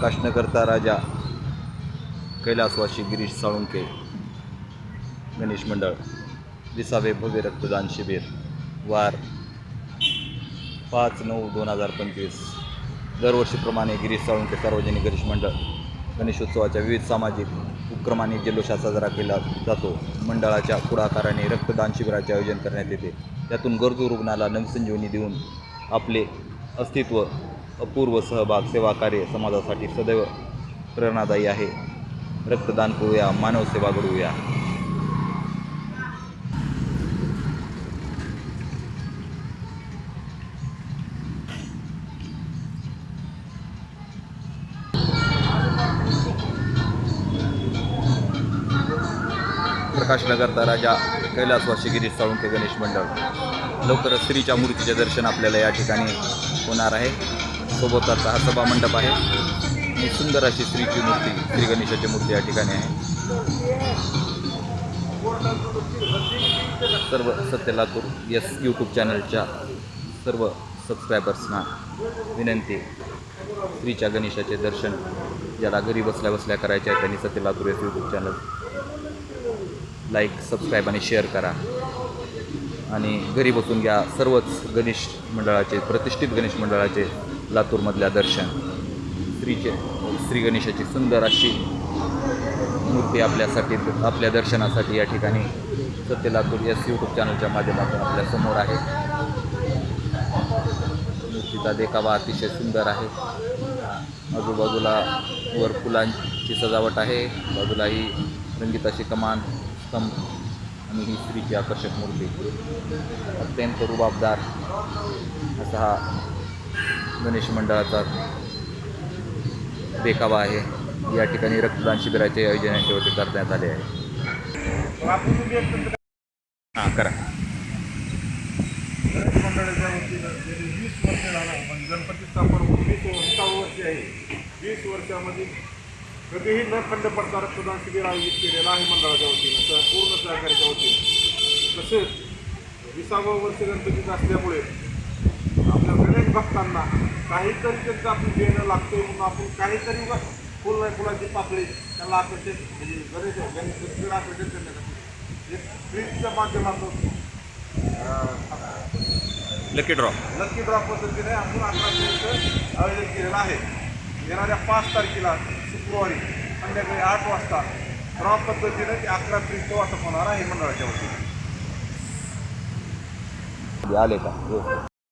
प्रकाश नगरचा राजा कैलासवासी गिरीश साळुंके गणेश मंडळ विसावे भव्य रक्तदान शिबिर वार पाच नऊ दोन हजार पंचवीस. दरवर्षीप्रमाणे गिरीश साळुंके सार्वजनिक गणेश मंडळ गणेशोत्सवाच्या विविध सामाजिक उपक्रमाने जल्लोषात साजरा केला जातो. मंडळाच्या पुढाकाराने रक्तदान शिबिराचे आयोजन करण्यात येते. त्यातून गरजू रुग्णाला नवसंजीवनी देऊन आपले अस्तित्व अपूर्व सहभाग सेवा कार्य समाजासाठी सदैव प्रेरणादायी आहे. रक्तदान करूया मानव सेवा घडवूया. प्रकाशनगरचा राजा कैलासवासी गिरीश साळुंके गणेश मंडळ. लवकरच स्त्रीच्या मूर्तीचे दर्शन आपल्याला या ठिकाणी होणार आहे. सोबतच हा सभा मंडप आहे. आणि सुंदर अशी स्त्रीची मूर्ती श्री गणेशाची मूर्ती या ठिकाणी आहे. सर्व सत्य लातूर यस यूट्यूब चॅनलच्या सर्व सबस्क्रायबर्सना विनंती स्त्रीच्या गणेशाचे दर्शन ज्याला घरी बसल्या बसल्या करायचे आहे त्यांनी Satya Latur yes YouTube channel like subscribe आणि शेअर करा. आणि घरी बसून घ्या सर्वच गणेश मंडळाचे प्रतिष्ठित गणेश मंडळाचे लातूरमधल्या दर्शन. स्त्रीचे श्री गणेशाची सुंदर अशी मूर्ती आपल्यासाठी आपल्या दर्शनासाठी या ठिकाणी सत्य लातूर एस यूट्यूब चॅनलच्या माध्यमातून आपल्यासमोर आहे. मूर्तीचा देखावा अतिशय सुंदर आहे. आजूबाजूला वर फुलांची सजावट आहे. बाजूला ही रंगीताची कमान स्तंभ आणि ही स्त्रीची आकर्षक मूर्ती. अत्यंत रुबाबदार असा हा गणेश मंडळाचा देखावा आहे. या ठिकाणी रक्तदान शिबिराचे आयोजन यांच्या वती करण्यात आले आहे. हां करा. गणेश मंडळाच्या वतीनं गेली वीस वर्ष झाला म्हणजे गणपती स्थापन वीस विसावं आहे. वीस वर्षामध्ये कधीही न खंड पडता रक्तदान शिबिर आयोजित केलेलं आहे मंडळाच्या वतीनं तर पूर्ण सहकार्याच्या वतीनं. तसेच विसावं वर्ष गणपतीचं असल्यामुळे आपल्या गणेश भक्तांना काहीतरी त्यांचं आपण देणं लागतंय म्हणून आपण काहीतरी व फुल नाही फुलाची पाकळी त्यांना आकर्षित म्हणजे गणेश गणेश आकर्षित करण्यासाठी एक फ्रीजच्या माध्यमातून लकी ड्रॉ लकी ड्रॉ पद्धतीने आपण फेरीचं आयोजन केलेलं आहे. येणाऱ्या पाच तारखेला शुक्रवारी संध्याकाळी आठ वाजता ड्रॉ पद्धतीनं ते अकरा फ्रीजचं वाटप होणार आहे मंडळाच्या वतीने. आले का?